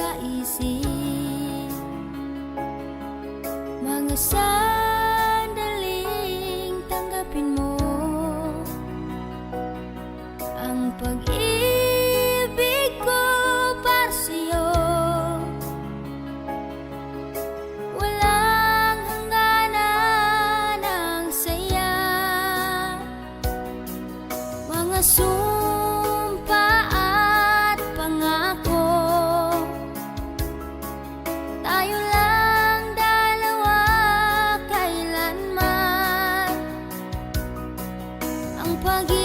sa isip. Mga sandaling tanggapin mo Ang pag-ibig ko para sa'yo. Walang hangganan ang saya. Mga susunod Ang